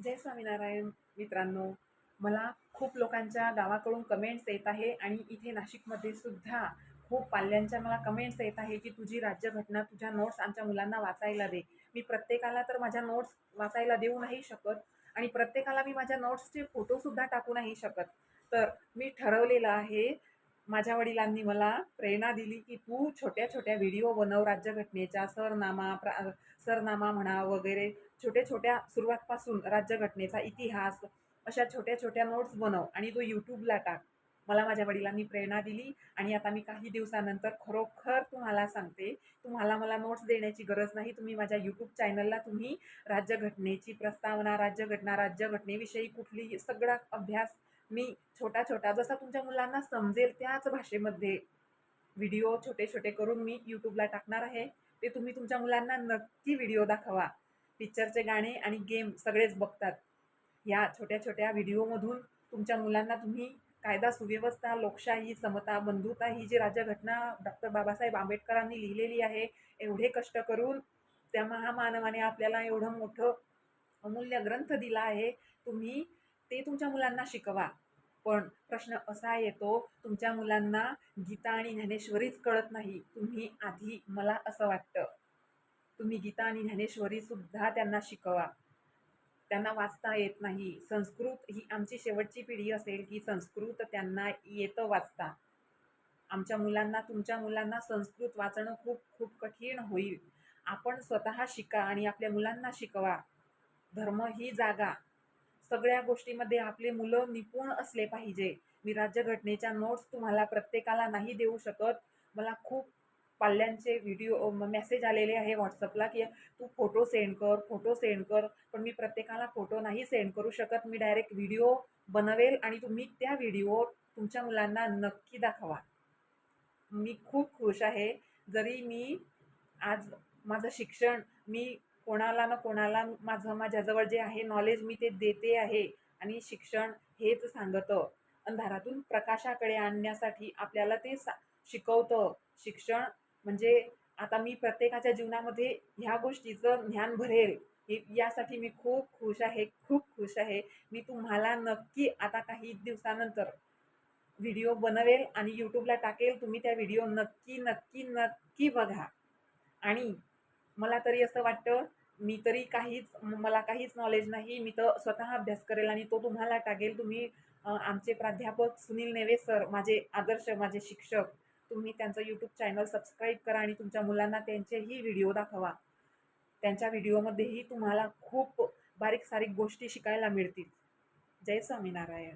जय स्वामीनारायण मित्रांनो मला खूप लोकांच्या गावाकडून कमेंट्स येत आहे आणि इथे नाशिकमध्ये सुद्धा खूप पाल्यांच्या मला कमेंट्स येत आहे की तुझी राज्यघटना तुझ्या नोट्स आमच्या मुलांना वाचायला दे. मी प्रत्येकाला तर माझ्या नोट्स वाचायला देऊ नाही शकत आणि प्रत्येकाला मी माझ्या नोट्सचे फोटोसुद्धा टाकू नाही शकत. तर मी ठरवलेलं आहे माझ्या वडिलांनी मला प्रेरणा दिली की तू छोट्या छोट्या व्हिडिओ बनव राज्यघटनेच्या सरनामा प्रा सरनामा म्हणा वगैरे छोट्या छोट्या सुरुवातपासून राज्यघटनेचा इतिहास अशा छोट्या छोट्या नोट्स बनव आणि तो यूट्यूबला टाक. मला माझ्या वडिलांनी प्रेरणा दिली आणि आता मी काही दिवसानंतर खरोखर तुम्हाला सांगते तुम्हाला मला नोट्स देण्याची गरज नाही. तुम्ही माझ्या यूट्यूब चॅनलला तुम्ही राज्यघटनेची प्रस्तावना राज्यघटना राज्यघटनेविषयी कुठली सगळा अभ्यास मी छोटा छोटा जसा तुमच्या मुलांना समजेल त्याच भाषेमध्ये व्हिडिओ छोटे छोटे करून मी यूट्यूबला टाकणार आहे. ते तुम्ही तुमच्या मुलांना नक्की व्हिडिओ दाखवा. पिक्चरचे गाणे आणि गेम सगळेच बघतात. या छोट्या छोट्या व्हिडिओमधून तुमच्या मुलांना तुम्ही कायदा सुव्यवस्था लोकशाही समता बंधुता ही जी राज्यघटना डॉक्टर बाबासाहेब आंबेडकरांनी लिहिलेली आहे एवढे कष्ट करून त्या महामानवाने आपल्याला एवढं मोठं अमूल्य ग्रंथ दिला आहे. तुम्ही ते तुमच्या मुलांना शिकवा. पण प्रश्न असा येतो तुमच्या मुलांना गीता आणि ज्ञानेश्वरीच कळत नाही. तुम्ही आधी मला असं वाटतं. तुम्ही गीता आणि ज्ञानेश्वरी सुद्धा त्यांना शिकवा. त्यांना वाचता येत नाही. संस्कृत ही आमची शेवटची पिढी असेल की संस्कृत त्यांना येतं वाचता. आमच्या मुलांना तुमच्या मुलांना संस्कृत वाचणं खूप खूप कठीण होईल. आपण स्वतः शिका आणि आपल्या मुलांना शिकवा. धर्म ही जागा. सगळ्या गोष्टीमध्ये आपले मुलं निपुण असले पाहिजे. मी राज्यघटनेच्या नोट्स तुम्हाला प्रत्येकाला नाही देऊ शकत. मला खूप पाल्यांचे व्हिडिओ मेसेज आलेले आहे व्हॉट्सअपला की तू फोटो सेंड कर फोटो सेंड कर. पण मी प्रत्येकाला फोटो नाही सेंड करू शकत. मी डायरेक्ट व्हिडिओ बनवेल आणि तुम्ही त्या व्हिडिओ तुमच्या मुलांना नक्की दाखवा. मी खूप खुश आहे. जरी मी आज माझं शिक्षण मी कोणाला ना कोणाला माझं माझ्याजवळ जे आहे नॉलेज मी ते देते आहे आणि शिक्षण हेच सांगतं. अंधारातून प्रकाशाकडे आणण्यासाठी आपल्याला ते सा शिकवतं. शिक्षण म्हणजे आता मी प्रत्येकाच्या जीवनामध्ये ह्या गोष्टीचं ज्ञान भरेल. हे यासाठी मी खूप खुश आहे खूप खुश आहे. मी तुम्हाला नक्की आता काही दिवसानंतर व्हिडिओ बनवेल आणि यूट्यूबला टाकेल. तुम्ही त्या व्हिडिओ नक्की नक्की नक्की बघा. आणि मला तरी असं वाटतं मी तरी काहीच मला काहीच नॉलेज नाही. मी तर स्वतः अभ्यास करेल आणि तो तुम्हाला टाकेल. तुम्ही आमचे प्राध्यापक सुनील नेवे सर माझे आदर्श माझे शिक्षक तुम्ही त्यांचं यूट्यूब चॅनल सबस्क्राईब करा आणि तुमच्या मुलांना त्यांचेही व्हिडिओ दाखवा. त्यांच्या व्हिडिओमध्येही तुम्हाला खूप बारीक सारीक गोष्टी शिकायला मिळतील. जय स्वामीनारायण.